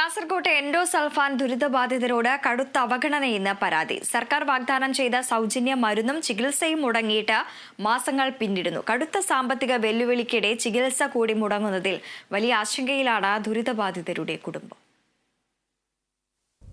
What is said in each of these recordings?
കാസർകോട്ടെ എൻഡോസൾഫാൻ ദുരിതബാധിതരോട് കടുത്ത അവഗണനയെന്ന് പരാതി. സർക്കാർ വാഗ്ദാനം ചെയ്ത സൗജന്യ മരുന്നും ചികിത്സയും മുടങ്ങിയിട്ട് മാസങ്ങൾ പിന്നിടുന്നു. കടുത്ത സാമ്പത്തിക വെല്ലുവിളിക്കിടെ ചികിത്സ കൂടി മുടങ്ങുന്നതിൽ വലിയ ആശങ്കയിലാണ് ദുരിതബാധിതരുടെ കുടുംബം.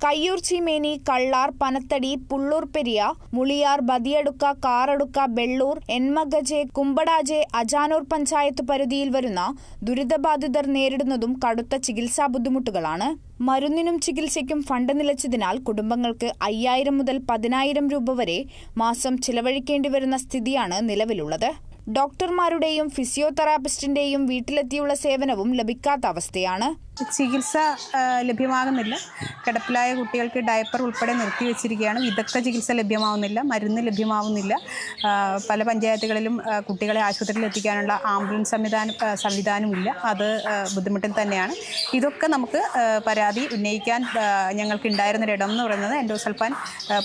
കയ്യൂർ ചീമേനി കള്ളാർ പനത്തടി പുള്ളൂർ പെരിയ മുളിയാർ ബദിയടുക്ക കാറടുക്ക ബെള്ളൂർ എൻമഗജെ കുമ്പടാജെ അജാനൂർ പഞ്ചായത്ത് പരിധിയിൽ വരുന്ന ദുരിതബാധിതർ നേരിടുന്നതും കടുത്ത ചികിത്സാ ബുദ്ധിമുട്ടുകളാണ്. മരുന്നിനും ചികിത്സയ്ക്കും ഫണ്ട് നിലച്ചതിനാൽ കുടുംബങ്ങൾക്ക് അയ്യായിരം മുതൽ പതിനായിരം രൂപ വരെ മാസം ചിലവഴിക്കേണ്ടി വരുന്ന സ്ഥിതിയാണ് നിലവിലുള്ളത്. ഡോക്ടർമാരുടെയും ഫിസിയോതെറാപ്പിസ്റ്റിന്റെയും വീട്ടിലെത്തിയുള്ള സേവനവും ലഭിക്കാത്ത അവസ്ഥയാണ്. ചികിത്സ ലഭ്യമാകുന്നില്ല. കിടപ്പിലായ കുട്ടികൾക്ക് ഡയപ്പർ ഉൾപ്പെടെ നിർത്തിവെച്ചിരിക്കുകയാണ് വിദഗ്ധ ചികിത്സ ലഭ്യമാവുന്നില്ല മരുന്ന് ലഭ്യമാവുന്നില്ല. പല പഞ്ചായത്തുകളിലും കുട്ടികളെ ആശുപത്രിയിൽ എത്തിക്കാനുള്ള ആംബുലൻസ് സംവിധാനം സംവിധാനമില്ല. അത് ബുദ്ധിമുട്ടിൽ തന്നെയാണ്. ഇതൊക്കെ നമുക്ക് പരാതി ഉന്നയിക്കാൻ ഞങ്ങൾക്ക് ഉണ്ടായിരുന്നൊരിടം എന്ന് പറയുന്നത് എൻഡോസൽഫാൻ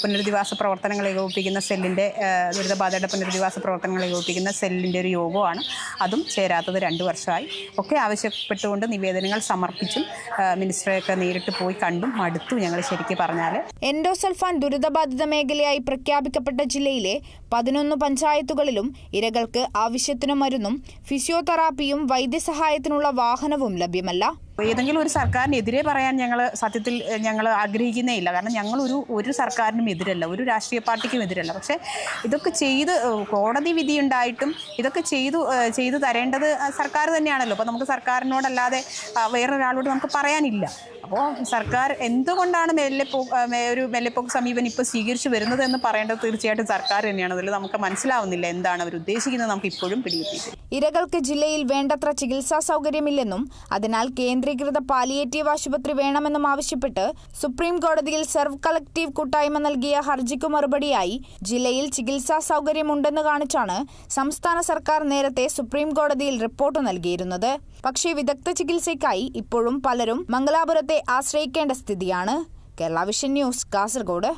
പുനരധിവാസ പ്രവർത്തനങ്ങൾ ഏകോപിപ്പിക്കുന്ന സെല്ലിന്റെ ദുരിതബാധയുടെ പുനരധിവാസ പ്രവർത്തനങ്ങൾ ഏകോപിപ്പിക്കുന്ന സെല്ലിന്റെ ഒരു യോഗമാണ് അതും ചേരാത്തത് രണ്ട് വർഷമായി. ഒക്കെ ആവശ്യപ്പെട്ടുകൊണ്ട് നിവേദനങ്ങൾ സമർപ്പിച്ചും മിനിസ്റ്ററെയൊക്കെ നേരിട്ട് പോയി കണ്ടും മടുത്തു ഞങ്ങൾ ശരിക്കും പറഞ്ഞാൽ എൻഡോസൾഫാൻ ദുരിതബാധിത മേഖലയായി പ്രഖ്യാപിക്കപ്പെട്ട ജില്ലയിലെ പതിനൊന്ന് പഞ്ചായത്തുകളിലും ഇരകൾക്ക് ആവശ്യത്തിന് മരുന്നും ഫിസിയോതെറാപ്പിയും വൈദ്യസഹായത്തിനുള്ള വാഹനവും ലഭ്യമല്ല. ഏതെങ്കിലും ഒരു സർക്കാരിനെതിരെ പറയാൻ ഞങ്ങൾ സത്യത്തിൽ ഞങ്ങൾ ആഗ്രഹിക്കുന്നേ ഇല്ല. കാരണം ഞങ്ങൾ ഒരു ഒരു സർക്കാരിനും എതിരല്ല ഒരു രാഷ്ട്രീയ പാർട്ടിക്കും എതിരല്ല. പക്ഷേ ഇതൊക്കെ ചെയ്ത് കോടതി വിധി ഉണ്ടായിട്ടും ഇതൊക്കെ ചെയ്തു ചെയ്തു തരേണ്ടത് സർക്കാർ തന്നെയാണല്ലോ. അപ്പോൾ നമുക്ക് സർക്കാരിനോടല്ലാതെ വേറൊരാളോട് നമുക്ക് പറയാനില്ല. അപ്പോൾ സർക്കാർ എന്തുകൊണ്ടാണ് മെല്ലെപ്പോ ഒരു മെല്ലെപ്പോക്ക് സമീപനം ഇപ്പോൾ സ്വീകരിച്ചു വരുന്നത് എന്ന് പറയേണ്ടത് തീർച്ചയായിട്ടും സർക്കാർ തന്നെയാണ്. അതിൽ നമുക്ക് മനസ്സിലാവുന്നില്ല എന്താണ് അവർ ഉദ്ദേശിക്കുന്നത് നമുക്ക് ഇപ്പോഴും പിടികിട്ടിയിട്ടില്ല. ഇരകൾക്ക് ജില്ലയിൽ വേണ്ടത്ര ചികിത്സാ സൗകര്യമില്ലെന്നും അതിനാൽ കേന്ദ്രീകൃത പാലിയേറ്റീവ് ആശുപത്രി വേണമെന്നും ആവശ്യപ്പെട്ട് സുപ്രീം കോടതിയിൽ സെർവ് കളക്ടീവ് കൂട്ടായ്മ നൽകിയ ഹർജിക്കു മറുപടിയായി ജില്ലയിൽ ചികിത്സാ സൗകര്യമുണ്ടെന്ന് കാണിച്ചാണ് സംസ്ഥാന സർക്കാർ നേരത്തെ സുപ്രീം കോടതിയിൽ റിപ്പോർട്ട് നൽകിയിരുന്നത്. പക്ഷേ വിദഗ്ധ ചികിത്സയ്ക്കായി ഇപ്പോഴും പലരും മംഗലാപുരത്തെ ആശ്രയിക്കേണ്ട സ്ഥിതിയാണ്. Kerala vision news Kasaragod.